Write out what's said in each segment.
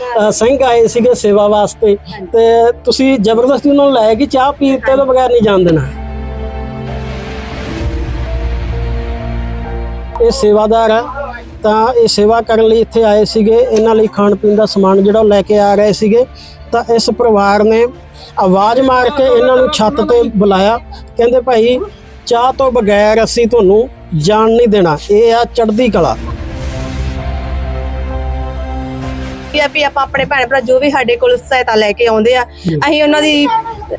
ਅ, ਸਿੰਘ ਆਏ ਸੀਗੇ ਸੇਵਾ ਵਾਸਤੇ ਤੇ ਤੁਸੀਂ ਜ਼ਬਰਦਸਤੀ ਉਹਨਾਂ ਨੂੰ ਲੈ ਕੇ ਚਾਹ ਪੀਤੇ ਤੋਂ ਬਗੈਰ ਨਹੀਂ ਜਾਣ ਦੇਣਾ। ਇਹ ਸੇਵਾਦਾਰ ਆ ਤਾਂ ਇਹ ਸੇਵਾ ਕਰਨ ਲਈ ਇੱਥੇ ਆਏ ਸੀਗੇ। ਇਹਨਾਂ ਲਈ ਖਾਣ ਪੀਣ ਦਾ ਸਮਾਨ ਜਿਹੜਾ ਉਹ ਲੈ ਕੇ ਆ ਰਹੇ ਸੀਗੇ। ਤਾਂ ਇਸ ਪਰਿਵਾਰ ਨੇ ਆਵਾਜ਼ ਮਾਰ ਕੇ ਇਹਨਾਂ ਨੂੰ ਛੱਤ ਤੇ ਬੁਲਾਇਆ। ਕਹਿੰਦੇ ਭਾਈ ਚਾਹ ਤੋਂ ਬਗੈਰ ਅਸੀਂ ਤੁਹਾਨੂੰ ਜਾਣ ਨਹੀਂ ਦੇਣਾ। ਇਹ ਆ ਚੜ੍ਹਦੀ ਕਲਾ। ਕਿ ਆ ਵੀ ਆਪਾਂ ਆਪਣੇ ਭੈਣ ਭਰਾ ਜੋ ਵੀ ਸਾਡੇ ਕੋਲ ਸਹਾਇਤਾ ਲੈ ਕੇ ਆਉਂਦੇ ਆ ਅਸੀਂ ਉਹਨਾਂ ਦੀ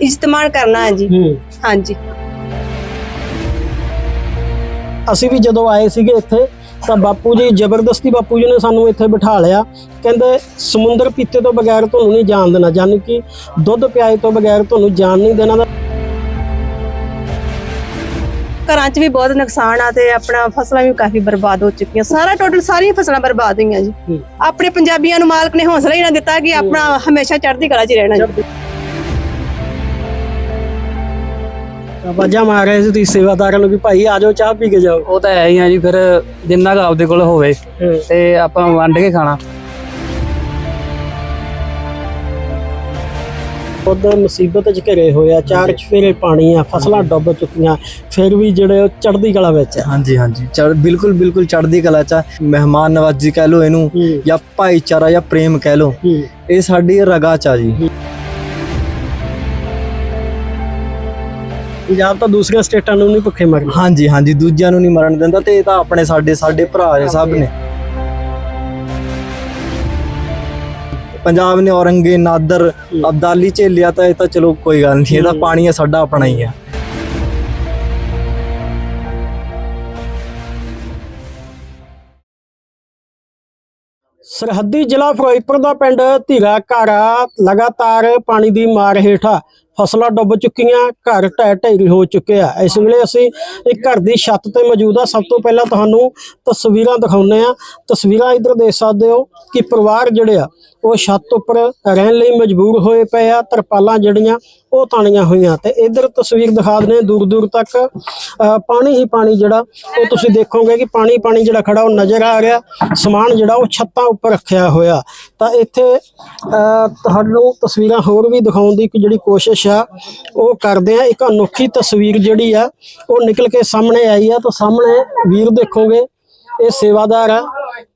ਇਸਤੇਮਾਲ ਕਰਨਾ ਹੈ ਜੀ। ਹਾਂਜੀ। ਅਸੀਂ ਵੀ ਜਦੋਂ ਆਏ ਸੀਗੇ ਇੱਥੇ ਤਾਂ ਬਾਪੂ ਜੀ ਜ਼ਬਰਦਸਤੀ ਬਾਪੂ ਜੀ ਨੇ ਸਾਨੂੰ ਇੱਥੇ ਬਿਠਾ ਲਿਆ। ਕਹਿੰਦੇ ਸਮੁੰਦਰ ਪੀਤੇ ਤੋਂ ਬਗੈਰ ਤੁਹਾਨੂੰ ਨਹੀਂ ਜਾਣ ਦੇਣਾ ਯਾਨੀ ਕਿ ਦੁੱਧ ਪਿਆਏ ਤੋਂ ਬਗੈਰ ਤੁਹਾਨੂੰ ਜਾਣ ਨਹੀਂ ਦੇਣਾ। ਘਰਾਂ 'ਚ ਵੀ ਬਹੁਤ ਨੁਕਸਾਨ ਆ ਤੇ ਆਪਣਾ ਫਸਲਾਂ ਵੀ ਕਾਫੀ ਬਰਬਾਦ ਹੋ ਚੁੱਕੀਆਂ। ਸਾਰਾ ਟੋਟਲ ਸਾਰੀਆਂ ਫਸਲਾਂ ਬਰਬਾਦ ਹੋਈਆਂ ਜੀ। ਆਪਣੇ ਪੰਜਾਬੀਆਂ ਨੂੰ ਮਾਲਕ ਨੇ ਹੌਸਲਾ ਹੀ ਨਾ ਦਿੱਤਾ ਕਿ ਆਪਣਾ ਹਮੇਸ਼ਾ ਚੜ੍ਹਦੀ ਕਲਾ 'ਚ ਰਹਿਣਾ ਜੀ। ਆਵਾਜ਼ਾਂ ਮਾਰ ਰਹੇ ਸੀ ਤੁਸੀਂ ਸੇਵਾਦਾਰਾਂ ਨੂੰ ਕਿ ਭਾਈ ਆ ਜਾਓ ਚਾਹ ਪੀ ਕੇ ਜਾਓ। ਉਹ ਤਾਂ ਹੈ ਹੀ ਆ ਜੀ ਫਿਰ ਜਿੰਨਾ ਕੁ ਆਪਦੇ ਕੋਲ ਹੋਵੇ ਤੇ ਆਪਾਂ ਵੰਡ ਕੇ ਖਾਣਾ। ਖੁਦ ਮੁਸੀਬਤ ਚ ਘਿਰੇ ਹੋਏ ਆ ਚਾਰ ਚਫੇਰੇ ਪਾਣੀ ਆ ਫਸਲਾਂ ਡੁੱਬ ਚੁੱਕੀਆਂ ਫਿਰ ਵੀ ਜਿਹੜੇ ਉਹ ਚੜ੍ਹਦੀ ਕਲਾ ਵਿੱਚ ਆ। ਹਾਂਜੀ ਹਾਂਜੀ। ਚੜ੍ਹ ਬਿਲਕੁਲ ਬਿਲਕੁਲ ਚੜ੍ਹਦੀ ਕਲਾ ਚ। ਮਹਿਮਾਨ ਨਵਾਜ਼ੀ ਕਹਿ ਲੋ ਇਹਨੂੰ ਜਾਂ ਭਾਈਚਾਰਾ ਜਾਂ ਪ੍ਰੇਮ ਕਹਿ ਲੋ। ਇਹ ਸਾਡੀ ਰਗਾ ਚ ਆ ਜੀ। ਪੰਜਾਬ ਤਾਂ ਦੂਸਰੀਆਂ ਸਟੇਟਾਂ ਨੂੰ ਨਹੀਂ ਭੁੱਖੇ ਮਰਨਾ। ਹਾਂਜੀ ਹਾਂਜੀ। ਦੂਜਿਆਂ ਨੂੰ ਨਹੀਂ ਮਰਨ ਦਿੰਦਾ ਤੇ ਇਹ ਤਾਂ ਆਪਣੇ ਸਾਡੇ ਸਾਡੇ ਭਰਾ ਨੇ ਸਭ ਨੇ। ਪੰਜਾਬ ਨੇ ਔਰੰਗੇ ਨਾਦਰ ਅਬਦਾਲੀ ਝੇਲਿਆ ਤਾਂ ਇਹ ਤਾਂ ਚਲੋ ਕੋਈ ਗੱਲ ਨਹੀਂ ਇਹ ਤਾਂ ਪਾਣੀ ਹੈ ਸਾਡਾ ਆਪਣਾ ਹੀ ਹੈ। ਸਰਹੱਦੀ ਜ਼ਿਲ੍ਹਾ ਫਿਰੋਜ਼ਪੁਰ ਦਾ ਪਿੰਡ ਧੀਰਾ ਘਾਰਾ ਲਗਾਤਾਰ ਪਾਣੀ ਦੀ ਮਾਰ ਹੇਠਾਂ ਫਸਲਾਂ ਡੁੱਬ ਚੁੱਕੀਆਂ, ਘਰ ਢਹਿ ਢੇਰੀ ਹੋ ਚੁੱਕੇ ਆ। ਇਸ ਵੇਲੇ ਅਸੀਂ ਇੱਕ ਘਰ ਦੀ ਛੱਤ ਤੇ ਮੌਜੂਦ ਆ। ਸਭ ਤੋਂ ਪਹਿਲਾਂ ਤੁਹਾਨੂੰ ਤਸਵੀਰਾਂ ਦਿਖਾਉਂਦੇ ਆ। ਤਸਵੀਰਾਂ ਇੱਧਰ ਦੇਖ ਸਕਦੇ ਹੋ ਕਿ ਪਰਿਵਾਰ ਜਿਹੜੇ ਆ, ਉਹ ਛੱਤ ਉੱਪਰ ਰਹਿਣ ਲਈ ਮਜਬੂਰ ਹੋਏ ਪਏ ਆ। ਤਰਪਾਲਾਂ ਜਿਹੜੀਆਂ, ਉਹ ਤਾਣੀਆਂ ਹੋਈਆਂ। ਤੇ ਇੱਧਰ ਤਸਵੀਰ ਦਿਖਾ ਦਨੇ ਦੂਰ ਦੂਰ ਤੱਕ। ਪਾਣੀ ਹੀ ਪਾਣੀ ਜਿਹੜਾ, ਉਹ ਤੁਸੀਂ ਦੇਖੋਗੇ ਕਿ ਪਾਣੀ ਪਾਣੀ ਜਿਹੜਾ ਖੜਾ, ਉਹ ਨਜ਼ਰ ਆ ਰਿਹਾ। ਸਮਾਨ ਜਿਹੜਾ, ਉਹ ਛੱਤਾਂ ਉੱਪਰ ਰੱਖਿਆ ਹੋਇਆ। ਤਾਂ ਇੱਥੇ ਤੁਹਾਨੂੰ ਤਸਵੀਰਾਂ ਹੋਰ ਵੀ ਦਿਖਾਉਣ ਦੀ ਇੱਕ ਜਿਹੜੀ ਕੋਸ਼ਿਸ਼ ਆ ਉਹ ਕਰਦੇ ਆ। ਇੱਕ ਅਨੋਖੀ ਤਸਵੀਰ ਜਿਹੜੀ ਆ, ਉਹ ਨਿਕਲ ਕੇ ਸਾਹਮਣੇ ਆਈ ਆ। ਤਾਂ ਸਾਹਮਣੇ ਵੀਰ ਦੇਖੋਗੇ, ਇਹ ਸੇਵਾਦਾਰ ਆ।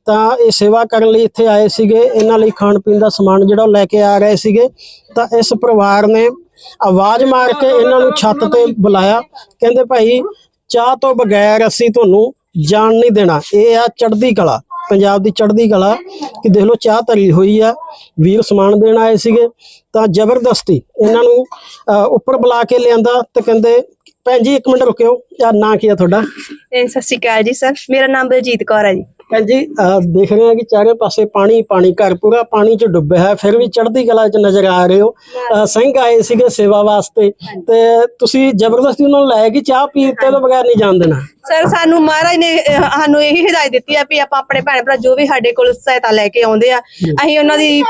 ਤਾਂ ਇਹ ਸੇਵਾ ਕਰਨ ਲਈ ਇੱਥੇ ਆਏ ਸੀਗੇ। ਇਹਨਾਂ ਲਈ ਖਾਣ ਪੀਣ ਦਾ ਸਮਾਨ ਜਿਹੜਾ ਉਹ ਲੈ ਕੇ ਆ ਰਹੇ ਸੀਗੇ। ਤਾਂ ਇਸ ਪਰਿਵਾਰ ਨੇ ਆਵਾਜ਼ ਮਾਰ ਕੇ ਇਹਨਾਂ ਨੂੰ ਛੱਤ ਤੇ ਬੁਲਾਇਆ। ਕਹਿੰਦੇ, ਭਾਈ, ਚਾਹ ਤੋਂ ਬਗੈਰ ਅਸੀਂ ਤੁਹਾਨੂੰ ਜਾਣ ਨਹੀਂ ਦੇਣਾ। ਇਹ ਆ ਚੜ੍ਹਦੀ ਕਲਾ। ਪੰਜਾਬ ਦੀ ਚੜ੍ਹਦੀ ਕਲਾ ਕਿ ਦੇਖ ਲਓ ਚਾਹ ਤਰੀ ਹੋਈ ਆ, ਵੀਰ ਸਮਾਨ ਦੇਣ ਆਏ ਸੀਗੇ, ਤਾਂ ਜ਼ਬਰਦਸਤੀ ਇਹਨਾਂ ਨੂੰ ਉੱਪਰ ਬੁਲਾ ਕੇ ਲਿਆਂਦਾ ਤੇ ਕਹਿੰਦੇ, ਭੈਣ ਜੀ ਇੱਕ ਮਿੰਟ ਰੁਕਿਓ ਯਾਰ ਨਾਂ ਕੀ ਆ ਤੁਹਾਡਾ? ਸਤਿ ਸ਼੍ਰੀ ਅਕਾਲ ਜੀ ਸਰ, ਮੇਰਾ ਨਾਮ ਬਲਜੀਤ ਕੌਰ ਹੈ ਜੀ। ਜੀ ਦੇਖ ਰਹੇ ਆ ਕਿ ਚਾਰੇ ਪਾਸੇ ਪਾਣੀ ਪਾਣੀ ਘਰ ਪੂਰਾ ਪਾਣੀ 'ਚ ਡੁੱਬਿਆ ਹੈ। ਫਿਰ ਵੀ ਚੜ੍ਹਦੀ ਕਲਾ 'ਚ ਨਜ਼ਰ ਆ ਰਹੇ ਹੋ। ਸਿੰਘ ਆਏ ਸੀਗੇ ਸੇਵਾ ਵਾਸਤੇ। ਤੇ ਤੁਸੀਂ ਜ਼ਬਰਦਸਤੀ ਉਹਨਾਂ ਨੂੰ ਲੈ ਕੇ ਚਾਹ ਪੀਤੇ ਤੋਂ ਬਗੈਰ ਨਹੀਂ ਜਾਣ ਦੇਣਾ? ਸਰ ਸਾਨੂੰ ਮਹਾਰਾਜ ਨੇ ਸਾਨੂੰ ਇਹੀ ਹਦਾਇਤ ਦਿੱਤੀ ਆ ਵੀ ਆਪਾਂ ਆਪਣੇ ਭੈਣ ਭਰਾ ਜੋ ਵੀ ਸਾਡੇ ਕੋਲ ਸਹਾਇਤਾ ਲੈ ਕੇ ਆਉਂਦੇ ਆ ਅਸੀਂ ਉਹਨਾਂ ਦੀ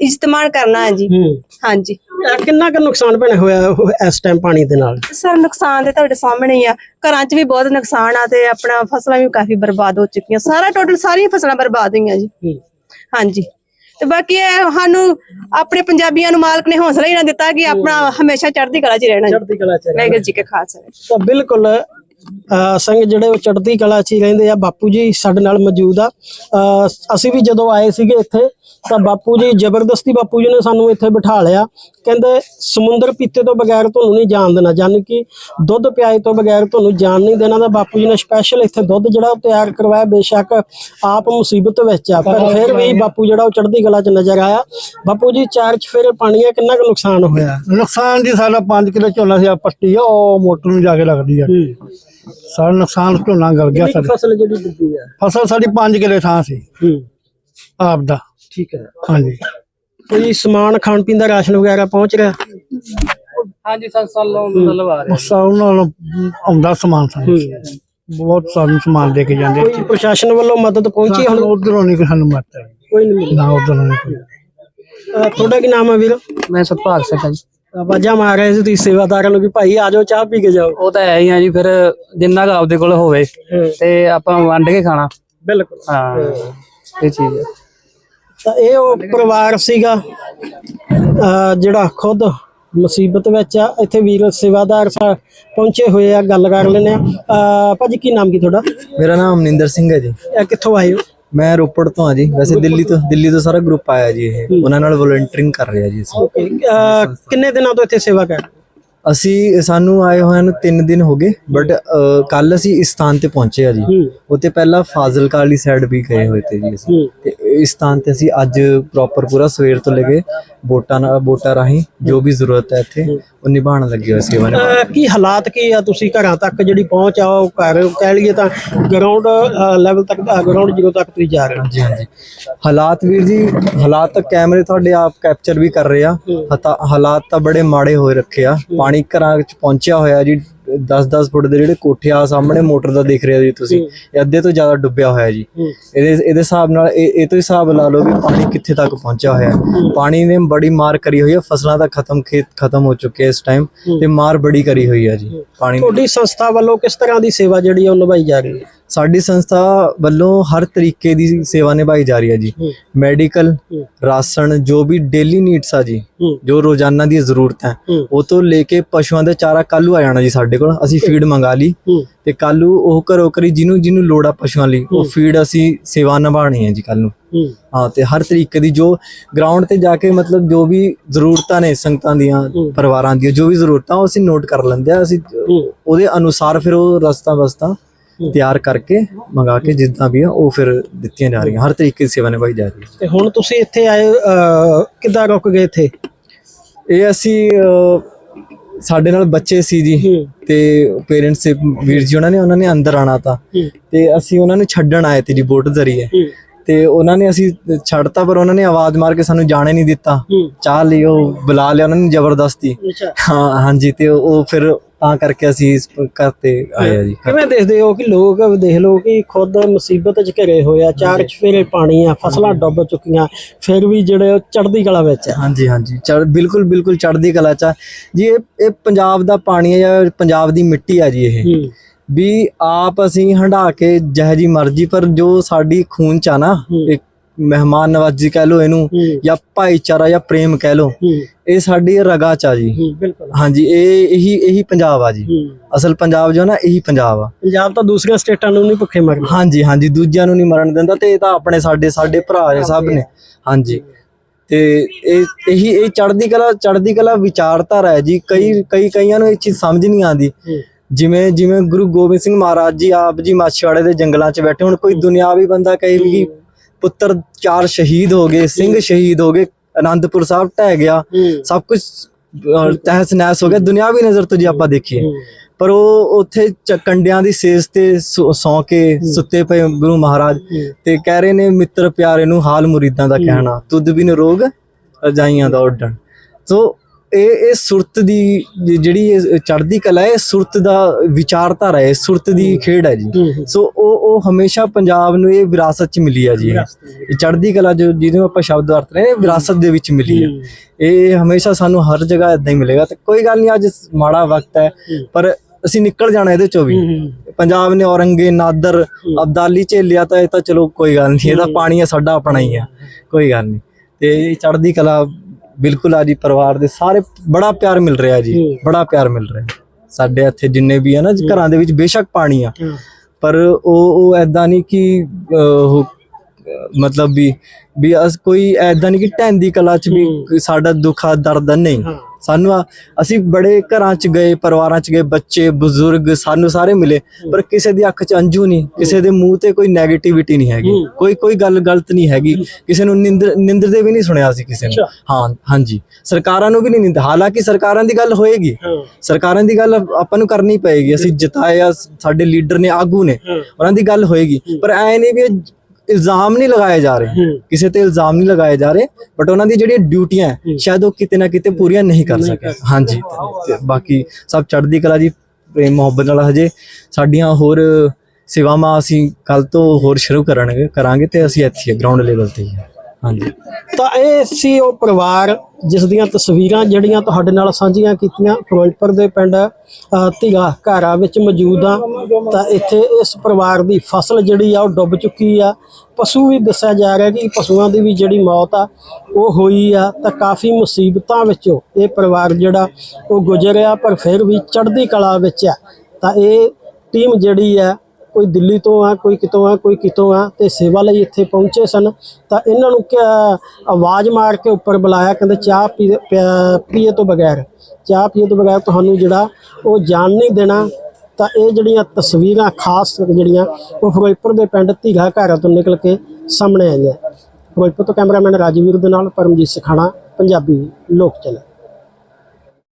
ਇਸਤੇਮਾਲ ਕਰਨਾ ਹੈ ਜੀ। ਹੂੰ। ਹਾਂਜੀ ਕਿੰਨਾ ਕੁ ਨੁਕਸਾਨ ਭੈਣੇ ਹੋਇਆ ਉਹ ਇਸ ਟਾਈਮ ਪਾਣੀ ਦੇ ਨਾਲ? ਸਰ ਨੁਕਸਾਨ ਤੇ ਤੁਹਾਡੇ ਸਾਹਮਣੇ ਹੀ ਆ। ਘਰਾਂ 'ਚ ਵੀ ਬਹੁਤ ਨੁਕਸਾਨ ਆ ਤੇ ਆਪਣਾ ਫਸਲਾਂ ਵੀ ਕਾਫੀ ਬਰਬਾਦ ਹੋ ਚੁੱਕੀਆਂ। ਸਾਰਾ ਟੋਟਲ ਸਾਰੀਆਂ ਫਸਲਾਂ ਬਰਬਾਦ ਹੋਈਆਂ ਜੀ। ਹਾਂਜੀ। ਤੇ ਬਾਕੀ ਇਹ ਸਾਨੂੰ ਆਪਣੇ ਪੰਜਾਬੀਆਂ ਨੂੰ ਮਾਲਕ ਨੇ ਹੌਸਲਾ ਹੀ ਨਾ ਦਿੱਤਾ ਕਿ ਆਪਣਾ ਹਮੇਸ਼ਾ ਚੜ੍ਹਦੀ ਕਲਾ 'ਚ ਰਹਿਣਾ ਜੀ। ਚੜ੍ਹਦੀ ਕਲਾ 'ਚ ਰਹਿਣਾ। ਵਾਹਿਗੁਰੂ ਜੀ ਕਾ ਖਾਲਸਾ। ਤਾਂ ਬਿਲਕੁਲ ਸਿੰਘ ਜਿਹੜੇ ਉਹ ਚੜ੍ਹਦੀ ਕਲਾ 'ਚ ਹੀ ਰਹਿੰਦੇ ਆ ਬਾਪੂ ਜੀ ਸਾਡੇ ਨਾਲ ਮੌਜੂਦ ਆ। ਅਸੀਂ ਵੀ ਜਦੋਂ ਆਏ ਸੀਗੇ ਇੱਥੇ ਤਾਂ ਬਾਪੂ ਜੀ ਜ਼ਬਰਦਸਤੀ ਬਾਪੂ ਜੀ ਨੇ ਸਾਨੂੰ ਇੱਥੇ ਬਿਠਾ ਲਿਆ। ਕਹਿੰਦੇ ਸਮੁੰਦਰ ਪੀਤੇ ਤੋਂ ਬਗੈਰ ਤੁਹਾਨੂੰ ਨਹੀਂ ਜਾਣ ਦੇਣਾ ਯਾਨੀ ਕਿ ਦੁੱਧ ਪਿਆਏ ਤੋਂ ਬਗੈਰ ਤੁਹਾਨੂੰ ਜਾਣ ਨਹੀਂ ਦੇਣਾ। ਤਾਂ ਬਾਪੂ ਜੀ ਨੇ ਸਪੈਸ਼ਲ ਇੱਥੇ ਦੁੱਧ ਜਿਹੜਾ ਉਹ ਤਿਆਰ ਕਰਵਾਇਆ ਬੇਸ਼ੱਕ ਆਪ ਮੁਸੀਬਤ ਵਿੱਚ ਆ। ਪਰ ਫਿਰ ਵੀ ਬਾਪੂ ਜਿਹੜਾ ਉਹ ਚੜ੍ਹਦੀ ਕਲਾ 'ਚ ਨਜ਼ਰ ਆਇਆ। ਬਾਪੂ ਜੀ ਚਾਰ ਚਫੇਰੇ ਪਾਣੀ ਆ ਕਿੰਨਾ ਕੁ ਨੁਕਸਾਨ ਹੋਇਆ? ਨੁਕਸਾਨ ਜੀ ਸਾਡਾ 5 ਕਿਲੋ ਝੋਨਾ ਸੀ ਆ ਪੱਟੀ ਆ ਉਹ ਮੋਟਰ ਨੂੰ ਜਾ ਕੇ ਲੱਗਦੀ ਆ। ਸਾਡਾ ਨੁਕਸਾਨ ਝੋਨਾ ਗਲ ਗਿਆ ਕਿੰਨੀ ਕੁ ਸਾਡਾ। ਫਸਲ ਜਿਹੜੀ ਡੁੱਬੀ ਆ? ਫਸਲ ਸਾਡੀ 5 ਕਿਲੇ ਥਾਂ ਸੀ। ਹੂੰ। ਆਪ ਦਾ। ਠੀਕ ਹੈ। ਹਾਂਜੀ। ਕੋਈ ਸਮਾਨ ਖਾਣ ਪੀਣ ਦਾ ਰਾਸ਼ਨ ਵਗੈਰਾ ਪਹੁੰਚ ਰਿਹਾ? ਹਾਂਜੀ ਸੰਸਾਲੋਂ ਮਤਲਬ ਆ ਰਿਹਾ। ਸਾ ਉਹਨਾਂ ਨੂੰ ਆਉਂਦਾ ਸਮਾਨ ਸਾਨੂੰ। ਬਹੁਤ ਸਾਨੂੰ ਸਮਾਨ ਦੇ ਕੇ ਜਾਂਦੇ ਕੋਈ ਪ੍ਰਸ਼ਾਸਨ ਵੱਲੋਂ ਮਦਦ ਪਹੁੰਚੀ ਹੁਣ? ਉਧਰੋਂ ਨਹੀਂ ਸਾਨੂੰ ਮਰਦਾ ਕੋਈ ਨਹੀਂ ਨਾ ਉਧਰੋਂ ਨਹੀਂ ਕੋਈ। ਅਹ ਤੁਹਾਡਾ ਕੀ ਨਾਮ ਹੈ ਵੀਰ? ਮੈਂ ਸਤਪਾਲ ਸਿੰਘ ਹਾਂ ਜੀ। ਆਵਾਜ਼ਾਂ ਮਾਰ ਰਹੇ ਸੀ ਤੁਸੀਂ ਸੇਵਾਦਾਰਾਂ ਨੂੰ ਕਿ ਭਾਈ ਆ ਜਾਓ ਚਾਹ ਪੀ ਕੇ ਜਾਓ। ਉਹ ਤਾਂ ਹੈ ਹੀ ਆ ਜੀ ਫਿਰ ਜਿੰਨਾ ਕੁ ਆਪਦੇ ਕੋਲ ਹੋਵੇ ਤੇ ਆਪਾਂ ਵੰਡ ਕੇ ਖਾਣਾ। ਬਿਲਕੁਲ। ਹਾਂ ਇਹ ਚੀਜ਼ ਹੈ। ਤਾਂ ਇਹ ਉਹ ਪਰਿਵਾਰ ਸੀਗਾ ਜਿਹੜਾ ਖੁਦ ਮੁਸੀਬਤ ਵਿੱਚ ਆ। ਇੱਥੇ ਵੀਰ ਸੇਵਾਦਾਰ ਸਾ ਪਹੁੰਚੇ ਹੋਏ ਆ ਗੱਲ ਕਰ ਲੈਨੇ ਆ। ਭਾਜੀ ਕੀ ਨਾਮ ਕੀ ਤੁਹਾਡਾ? ਮੇਰਾ ਨਾਮ ਮਨਿੰਦਰ ਸਿੰਘ ਹੈ ਜੀ। ਇਹ ਕਿੱਥੋਂ ਆਏ ਹੋ? ਮੈਂ ਰੋਪੜ ਤੋਂ ਆ ਜੀ। ਵੈਸੇ ਦਿੱਲੀ ਤੋਂ ਦਿੱਲੀ ਤੋਂ ਸਾਰਾ ਗਰੁੱਪ ਆਇਆ ਜੀ ਇਹ। ਉਹਨਾਂ ਨਾਲ ਵੋਲੰਟਰਿੰਗ ਕਰ ਰਿਹਾ ਜੀ ਅਸੀਂ। ਓਕੇ ਕਿੰਨੇ ਦਿਨਾਂ ਤੋਂ ਇੱਥੇ ਸੇਵਾ ਕਰ ਰਹੇ ਹੋ? ਅਸੀਂ ਸਾਨੂੰ ਆਏ ਹੋਏ ਨੂੰ 3 ਦਿਨ ਹੋ ਗਏ ਬਟ ਕੱਲ ਅਸੀਂ ਇਸ ਸਥਾਨ ਤੇ ਪਹੁੰਚੇ ਆ ਜੀ। ਉੱਥੇ ਪਹਿਲਾਂ ਫਾਜ਼ਿਲਕਾ ਵਾਲੀ ਸਾਈਡ ਵੀ ਗਏ ਹੋਏ ਤੇ ਜੀ ਅਸੀਂ। ਤੇ ਇਸ ਸਥਾਨ ਤੇ ਅਸੀਂ ਅੱਜ ਪ੍ਰੋਪਰ ਪੂਰਾ ਸਵੇਰ ਤੋਂ ਲੈ ਕੇ ਵੋਟਾਂ ਨਾਲ ਵੋਟਾਂ ਰਾਹੀਂ ਜੋ ਵੀ ਜ਼ਰੂਰਤ ਹੈ ਇੱਥੇ ਉਹ ਨਿਭਾਉਣ ਲੱਗੇ ਹੋਏ ਸੇਵਾ ਨਿਭਾ ਅਹ ਕੀ ਹਾਲਾਤ ਕੀ ਆ ਤੁਸੀਂ ਘਰਾਂ ਤੱਕ ਜਿਹੜੀ ਪਹੁੰਚ ਆ ਉਹ ਘਰ ਕਹਿ ਲਈਏ ਤਾਂ ਗਰਾਊਂਡ ਲੈਵਲ ਤੱਕ ਗਰਾਊਂਡ ਜ਼ੀਰੋ ਤੱਕ ਤੁਸੀਂ ਜਾ ਰਹੇ ਹੋ? ਹਾਂਜੀ ਹਾਂਜੀ। ਹਾਲਾਤ ਵੀਰ ਜੀ ਹਾਲਾਤ ਤਾਂ ਕੈਮਰੇ ਤੁਹਾਡੇ ਆਪ ਕੈਪਚਰ ਵੀ ਕਰ ਰਹੇ ਆ। ਹਤਾ- ਹਾਲਾਤ ਤਾਂ ਬੜੇ ਮਾੜੇ ਹੋਏ ਰੱਖੇ ਆ। ਪਾਣੀ ਘਰਾਂ ਵਿੱਚ ਪਹੁੰਚਿਆ ਹੋਇਆ ਜੀ 10-10 ਫੁੱਟ ਦੇ ਜਿਹੜੇ ਕੋਠੇ ਆ ਸਾਹਮਣੇ ਮੋਟਰ ਦਾ ਦੇਖ ਰਹੇ ਹੋ ਜੀ ਤੁਸੀਂ। ਇਹ ਅੱਧੇ ਤੋਂ ਜ਼ਿਆਦਾ ਡੁੱਬਿਆ ਹੋਇਆ ਜੀ। ਇਹਦੇ ਇਹਦੇ ਹਿਸਾਬ ਨਾਲ ਇਹ ਇਹ ਤੋਂ ਹਿਸਾਬ ਲਾ ਲਓ ਵੀ ਪਾਣੀ ਕਿੱਥੇ ਤੱਕ ਪਹੁੰਚਿਆ ਹੋਇਆ। ਪਾਣੀ ਨੇ ਬੜੀ ਮਾਰ ਕਰੀ ਹੋਈ ਹੈ ਫਸਲਾਂ ਤਾਂ ਖਤਮ ਖੇਤ ਖਤਮ ਹੋ ਚੁੱਕੇ ਇਸ ਟਾਈਮ ਤੇ ਮਾਰ ਬੜੀ ਕਰੀ ਹੋਈ ਹੈ ਜੀ ਪਾਣੀ। ਤੁਹਾਡੀ ਸੰਸਥਾ ਵੱਲੋਂ ਕਿਸ ਤਰ੍ਹਾਂ ਦੀ ਸੇਵਾ ਜਿਹੜੀ ਉਹ ਨਿਭਾਈ ਜਾ ਰਹੀ ਹੈ? ਸਾਡੀ ਸੰਸਥਾ ਵੱਲੋਂ ਹਰ ਤਰੀਕੇ ਦੀ ਸੇਵਾ ਨਿਭਾਈ ਜਾ ਰਹੀ ਹੈ ਜੀ। ਮੈਡੀਕਲ। ਰਾਸ਼ਨ ਜੋ ਵੀ ਡੇਲੀ ਨੀਡਸ ਆ ਜੀ। ਜੋ ਰੋਜ਼ਾਨਾ ਦੀ ਜ਼ਰੂਰਤ ਹੈ। ਉਹ ਤੋਂ ਲੈ ਕੇ ਪਸ਼ੂਆਂ ਦਾ ਚਾਰਾ ਕੱਲੂ ਆ ਜਾਣਾ ਜੀ ਸਾਡੇ ਕੋਲ। ਅਸੀਂ ਫੀਡ ਮੰਗਾ ਲਈ ਤੇ ਕੱਲੂ ਉਹ ਘਰੋ ਕਰੀ ਜਿਹਨੂੰ ਜਿਹਨੂੰ ਲੋੜ ਆ ਪਸ਼ੂਆਂ ਲਈ ਉਹ ਫੀਡ ਅਸੀਂ ਸੇਵਾ ਨਿਭਾਣੀ ਹੈ ਜੀ ਕੱਲ ਨੂੰ। ਹੂੰ। ਤੇ ਹਰ ਤਰੀਕੇ ਦੀ ਜੋ ਗਰਾਊਂਡ ਤੇ ਜਾ ਕੇ ਮਤਲਬ ਜੋ ਵੀ ਜ਼ਰੂਰਤਾਂ ਨੇ ਸੰਗਤਾਂ ਦੀਆਂ ਪਰਿਵਾਰਾਂ ਦੀਆਂ ਜੋ ਵੀ ਜ਼ਰੂਰਤਾਂ ਉਹ ਅਸੀਂ ਨੋਟ ਕਰ ਲੈਂਦੇ ਆ ਅਸੀਂ ਉਹਦੇ ਅਨੁਸਾਰ ਫਿਰ ਉਹ ਰਸਤਾ ਬਸਤਾ ਤਿਆਰ ਕਰਕੇ ਮੰਗਾ ਕੇ ਜਿੱਦਾਂ ਵੀ ਆ ਉਹ ਫਿਰ ਦਿੱਤੀਆਂ ਜਾ ਰਹੀਆਂ। ਹਰ ਤਰੀਕੇ ਦੀ ਸੇਵਾ ਨਿਭਾਈ ਜਾ ਰਹੀ ਹੈ। ਤੇ ਹੁਣ ਤੁਸੀਂ ਇੱਥੇ ਆਏ ਅਹ, ਕਿੱਦਾਂ ਰੁਕ ਗਏ ਇੱਥੇ? ਇਹ ਅਸੀਂ ਅਹ, ਸਾਡੇ ਨਾਲ ਬੱਚੇ ਸੀ ਜੀ ਹੂੰ। ਤੇ ਪੇਰੈਂਟਸ ਵੀਰ ਜੀ ਉਹਨਾਂ ਨੇ ਉਹਨਾਂ ਨੇ ਅੰਦਰ ਆਣਾ ਤਾਂ। ਤੇ ਅਸੀਂ ਉਹਨਾਂ ਨੂੰ ਛੱਡਣ ਆਏ ਤੇ ਜੀ ਬੋਟ ਜ਼ਰੀਏ। ਤੇ ਉਹਨਾਂ ਨੇ ਅਸੀਂ ਛੱਡਤਾ ਪਰ ਉਹਨਾਂ ਨੇ ਆਵਾਜ਼ ਮਾਰ ਕੇ ਸਾਨੂੰ ਜਾਣੇ ਨਹੀਂ ਦਿੱਤਾ। ਹੂੰ। ਚਾਹ ਲਈ ਉਹ ਬੁਲਾ ਲਿਆ ਉਹਨਾਂ ਨੇ ਜ਼ਬਰਦਸਤੀ। ਅੱਛਾ। ਹਾਂ ਹਾਂਜੀ ਤੇ ਉਹ ਫਿਰ ਤਾਂ ਕਰਕੇ ਅਸੀਂ ਇਸ ਘਰ ਤੇ ਆਏ ਆ ਜੀ। ਕਿਵੇਂ ਦੇਖਦੇ ਹੋ ਕਿ ਲੋਕ ਦੇਖ ਲਓ ਕਿ ਖੁਦ ਮੁਸੀਬਤ 'ਚ ਘਿਰੇ ਹੋਏ ਆ ਚਾਰ ਚਫੇਰੇ ਪਾਣੀ ਆ ਫਸਲਾਂ ਡੁੱਬ ਚੁੱਕੀਆਂ ਫਿਰ ਵੀ ਜਿਹੜੇ ਉਹ ਚੜ੍ਹਦੀ ਕਲਾ ਵਿੱਚ ਆ। ਹਾਂਜੀ ਹਾਂਜੀ। ਚੜ੍ਹ ਬਿਲਕੁਲ ਬਿਲਕੁਲ ਚੜ੍ਹਦੀ ਕਲਾ ਚ ਆ। ਜੀ ਇਹ ਇਹ ਪੰਜਾਬ ਦਾ ਪਾਣੀ ਹੈ ਜਾਂ ਪੰਜਾਬ ਦੀ ਮਿੱਟੀ ਆ ਜੀ ਇਹ? ਵੀ ਆਪ ਅਸੀਂ ਹੰਢਾ ਕੇ ਜਿਹੋ ਜੀ ਮਰਜ਼ੀ ਪਰ ਜੋ ਸਾਡੀ ਖੂਨ ਚ ਆ ਨਾ ਇੱਕ ਮਹਿਮਾਨ ਨਵਾਜ਼ੀ ਕਹਿ ਲੋ ਇਹਨੂੰ ਜਾਂ ਭਾਈਚਾਰਾ ਜਾਂ ਪ੍ਰੇਮ ਕਹਿ ਲੋ ਇਹ ਸਾਡੀ ਰਗਾ ਚ ਆ ਜੀ। ਬਿਲਕੁਲ। ਹਾਂਜੀ ਇਹ ਇਹੀ ਇਹੀ ਪੰਜਾਬ ਆ ਜੀ। ਅਸਲ ਪੰਜਾਬ ਜੋ ਨਾ ਇਹੀ ਪੰਜਾਬ ਆ। ਪੰਜਾਬ ਤਾਂ ਦੂਸਰੀਆਂ ਸਟੇਟਾਂ ਨੂੰ ਨਹੀਂ ਭੁੱਖੇ ਮਰਨਾ। ਹਾਂਜੀ ਹਾਂਜੀ ਦੂਜਿਆਂ ਨੂੰ ਨਹੀਂ ਮਰਨ ਦਿੰਦਾ ਤੇ ਇਹ ਤਾਂ ਆਪਣੇ ਸਾਡੇ ਸਾਡੇ ਭਰਾ ਨੇ ਸਭ ਨੇ। ਹਾਂਜੀ। ਤੇ ਇਹ ਇਹੀ ਇਹ ਚੜ੍ਹਦੀ ਕਲਾ ਚੜ੍ਹਦੀ ਕਲਾ ਵਿਚਾਰਧਾਰਾ ਹੈ ਜੀ। ਕਈ ਕਈ ਕਈਆਂ ਨੂੰ ਇਹ ਚੀਜ਼ ਸਮਝ ਨਹੀਂ ਆਉਂਦੀ। ਜਿਵੇਂ ਜਿਵੇਂ ਗੁਰੂ ਗੋਬਿੰਦ ਸਿੰਘ ਮਹਾਰਾਜ ਜੀ ਆਪ ਜੀ ਮਾਛੀਵਾੜੇ ਦੇ ਜੰਗਲਾਂ 'ਚ ਬੈਠੇ ਹੁਣ ਕੋਈ ਦੁਨਿਆਵੀ ਬੰਦਾ ਕਹੇ ਵੀ ਪੁੱਤਰ ਚਾਰ ਸ਼ਹੀਦ ਹੋ ਗਏ ਸਿੰਘ ਸ਼ਹੀਦ ਹੋ ਗਏ ਆਨੰਦਪੁਰ ਸਾਹਿਬ ਢਹਿ ਗਿਆ ਸਭ ਕੁਝ ਤਹਿਸ ਨਹਿਸ ਹੋ ਗਿਆ ਦੁਨਿਆਵੀ ਨਜ਼ਰ ਤੋਂ ਜੇ ਆਪਾਂ ਦੇਖੀਏ। ਪਰ ਉਹ ਉੱਥੇ ਕੰਡਿਆਂ ਦੀ ਸੇਜ ਤੇ ਸੌ ਸੌਂ ਕੇ ਸੁੱਤੇ ਪਏ ਗੁਰੂ ਮਹਾਰਾਜ ਤੇ ਕਹਿ ਰਹੇ ਨੇ ਮਿੱਤਰ ਪਿਆਰੇ ਨੂੰ ਹਾਲ ਮੁਰੀਦਾਂ ਦਾ ਕਹਿਣਾ। ਤੁਧ ਬਿਨ ਰੋਗ ਰਜਾਈਆਂ ਦਾ ਉੱਡਣ। ਸੋ ਇਹ ਇਹ ਸੁਰਤ ਦੀ ਜਿਹੜੀ ਇਹ ਚੜ੍ਹਦੀ ਕਲਾ ਹੈ ਸੁਰਤ ਦਾ ਵਿਚਾਰਧਾਰਾ ਹੈ ਸੁਰਤ ਦੀ ਖੇਡ ਹੈ ਜੀ। ਹੂੰ ਸੋ ਉਹ ਉਹ ਹਮੇਸ਼ਾ ਪੰਜਾਬ ਨੂੰ ਇਹ ਵਿਰਾਸਤ ਚ ਮਿਲੀ ਆ ਜੀ। ਇਹ ਚੜ੍ਹਦੀ ਕਲਾ ਜੋ ਜਿਹਨੂੰ ਆਪਾਂ ਸ਼ਬਦ ਵਰਤ ਰਹੇ ਨੇ ਵਿਰਾਸਤ ਦੇ ਵਿੱਚ ਮਿਲੀ ਹੈ। ਇਹ ਹਮੇਸ਼ਾ ਸਾਨੂੰ ਹਰ ਜਗ੍ਹਾ ਇਦਾਂ ਹੀ ਮਿਲੇਗਾ ਤੇ ਕੋਈ ਗੱਲ ਨਹੀਂ ਅੱਜ ਮਾੜਾ ਵਕਤ ਹੈ ਪਰ ਅਸੀਂ ਨਿਕਲ ਜਾਣਾ ਇਹਦੇ ਚੋਂ ਵੀ। ਪੰਜਾਬ ਨੇ ਔਰੰਗੇ ਨਾਦਰ ਅਬਦਾਲੀ ਝੇਲਿਆ ਤਾਂ ਇਹ ਤਾਂ ਚਲੋ ਕੋਈ ਗੱਲ ਨਹੀਂ ਇਹਦਾ ਪਾਣੀ ਹੈ ਸਾਡਾ ਆਪਣਾ ਹੀ ਆ ਕੋਈ ਗੱਲ ਨਹੀਂ। ਤੇ ਚੜ੍ਹਦੀ ਕਲਾ ਬਿਲਕੁਲ ਆ ਜੀ ਪਰਿਵਾਰ ਦੇ ਸਾਰੇ ਬੜਾ ਪਿਆਰ ਮਿਲ ਰਿਹਾ ਜੀ। ਬੜਾ ਪਿਆਰ ਮਿਲ ਰਿਹਾ। ਸਾਡੇ ਇੱਥੇ ਜਿੰਨੇ ਵੀ ਆ ਨਾ ਘਰਾਂ ਦੇ ਵਿੱਚ ਬੇਸ਼ੱਕ ਪਾਣੀ ਆ। ਪਰ ਉਹ ਉਹ ਐਦਾਂ ਨਹੀਂ ਕਿ ਮਤਲਬ ਵੀ ਵੀ ਅਸ ਕੋਈ ਐਦਾਂ ਨਹੀਂ ਕਿ ਢੈਂਦੀ ਕਲਾ ਚ ਵੀ ਸਾਡਾ ਦੁੱਖ ਦਰਦ ਨਹੀਂ। ਸਾਨੂੰ ਅਸੀਂ ਬੜੇ ਘਰਾਂ ਚ ਗਏ ਪਰਿਵਾਰਾਂ ਚ ਗਏ ਬੱਚੇ ਬਜ਼ੁਰਗ ਸਾਨੂੰ ਸਾਰੇ ਮਿਲੇ ਪਰ ਕਿਸੇ ਦੀ ਅੱਖ ਚ ਅੰਜੂ ਨਹੀਂ ਕਿਸੇ ਦੇ ਮੂੰਹ ਤੇ ਕੋਈ 네ਗੇਟਿਵਿਟੀ ਨਹੀਂ ਹੈਗੀ ਕੋਈ ਕੋਈ ਗੱਲ ਗਲਤ ਨਹੀਂ ਹੈਗੀ ਕਿਸੇ ਨੂੰ ਨਿੰਦਰ ਨਿੰਦਰਦੇ ਵੀ ਨਹੀਂ ਸੁਣਿਆ ਸੀ ਕਿਸੇ ਨੂੰ। ਹਾਂ ਹਾਂਜੀ। ਸਰਕਾਰਾਂ ਨੂੰ ਵੀ ਨਹੀਂ ਨਿੰਦ ਹਾਲਾਂਕਿ ਸਰਕਾਰਾਂ ਦੀ ਗੱਲ ਹੋਏਗੀ। ਸਰਕਾਰਾਂ ਦੀ ਗੱਲ ਆਪਾਂ ਨੂੰ ਕਰਨੀ ਪਏਗੀ ਅਸੀਂ ਜਿਤਾਏ ਆ ਸਾਡੇ ਲੀਡਰ ਨੇ ਆਗੂ ਨੇ। ਉਹਨਾਂ ਦੀ ਗੱਲ ਹੋਏਗੀ। ਪਰ ਐ ਨਹੀਂ ਵੀ ਇਲਜ਼ਾਮ ਨਹੀਂ ਲਗਾਏ ਜਾ ਰਹੇ। ਕਿਸੇ ਤੇ ਇਲਜ਼ਾਮ ਨਹੀਂ ਲਗਾਏ ਜਾ ਰਹੇ ਬਟ ਉਹਨਾਂ ਦੀ ਜਿਹੜੀਆਂ ਡਿਊਟੀਆਂ ਸ਼ਾਇਦ ਉਹ ਕਿਤੇ ਨਾ ਕਿਤੇ ਪੂਰੀਆਂ ਨਹੀਂ ਕਰ ਸਕੇ। ਹਾਂਜੀ। ਬਾਕੀ ਸਭ ਚੜ੍ਹਦੀ ਕਲਾ ਜੀ ਪ੍ਰੇਮ ਮੁਹੱਬਤ ਨਾਲ ਹਜੇ ਸਾਡੀਆਂ ਹੋਰ ਸੇਵਾਵਾਂ ਅਸੀਂ ਕੱਲ ਤੋਂ ਹੋਰ ਸ਼ੁਰੂ ਕਰਾਂਗੇ ਕਰਾਂਗੇ ਤੇ ਅਸੀਂ ਇੱਥੇ ਗਰਾਊਂਡ ਲੈਵਲ ਤੇ ਹੀ ਹਾਂ। ਹਾਂਜੀ। ਤਾਂ ਇਹ ਸੀ ਉਹ ਪਰਿਵਾਰ ਜਿਸ ਦੀਆਂ ਤਸਵੀਰਾਂ ਜਿਹੜੀਆਂ ਤੁਹਾਡੇ ਨਾਲ ਸਾਂਝੀਆਂ ਕੀਤੀਆਂ। ਫਿਰੋਜ਼ਪੁਰ ਦੇ ਪਿੰਡ ਅ, ਧੀਗਾ ਘਾਰਾ ਵਿੱਚ ਮੌਜੂਦ ਆ ਤਾਂ ਇੱਥੇ ਇਸ ਪਰਿਵਾਰ ਦੀ ਫਸਲ ਜਿਹੜੀ ਆ ਉਹ ਡੁੱਬ ਚੁੱਕੀ ਆ। ਪਸ਼ੂ ਵੀ ਦੱਸਿਆ ਜਾ ਰਿਹਾ ਕਿ ਪਸ਼ੂਆਂ ਦੀ ਵੀ ਜਿਹੜੀ ਮੌਤ ਆ ਉਹ ਹੋਈ ਆ। ਤਾਂ ਕਾਫੀ ਮੁਸੀਬਤਾਂ ਵਿੱਚੋਂ ਇਹ ਪਰਿਵਾਰ ਜਿਹੜਾ ਉਹ ਗੁਜ਼ਰਿਆ ਪਰ ਫਿਰ ਵੀ ਚੜ੍ਹਦੀ ਕਲਾ ਵਿੱਚ ਆ। ਤਾਂ ਇਹ ਟੀਮ ਜਿਹੜੀ ਆ ਕੋਈ ਦਿੱਲੀ ਤੋਂ ਆ, ਕੋਈ ਕਿਤੋਂ ਆ, ਕੋਈ ਕਿਤੋਂ ਆ ਤੇ ਸੇਵਾ ਲਈ ਇੱਥੇ ਪਹੁੰਚੇ ਸਨ। ਤਾਂ ਇਹਨਾਂ ਨੂੰ ਕਿਆ ਆਵਾਜ਼ ਮਾਰ ਕੇ ਉੱਪਰ ਬੁਲਾਇਆ, ਕਹਿੰਦੇ ਚਾਹ ਪੀ, ਪਿਆ- ਪੀਏ ਤੋਂ ਬਗੈਰ। ਚਾਹ ਪੀਏ ਤੋਂ ਬਗੈਰ ਤੁਹਾਨੂੰ ਜਿਹੜਾ ਉਹ ਜਾਣ ਨਹੀਂ ਦੇਣਾ। ਤਾਂ ਇਹ ਜਿਹੜੀਆਂ ਤਸਵੀਰਾਂ, ਖਾਸ ਜਿਹੜੀਆਂ, ਉਹ ਫਿਰੋਜ਼ਪੁਰ ਦੇ ਪਿੰਡ ਧੀਗਾ ਘਰ ਤੋਂ ਨਿਕਲ ਕੇ ਸਾਹਮਣੇ ਆਈਆਂ। ਫਿਰੋਜ਼ਪੁਰ ਤੋਂ ਕੈਮਰਾਮੈਨ ਰਾਜਵੀਰ ਦੇ ਨਾਲ ਪਰਮਜੀਤ ਸਖਾਣਾ, ਪੰਜਾਬੀ ਲੋਕ ਚੈਨਲ।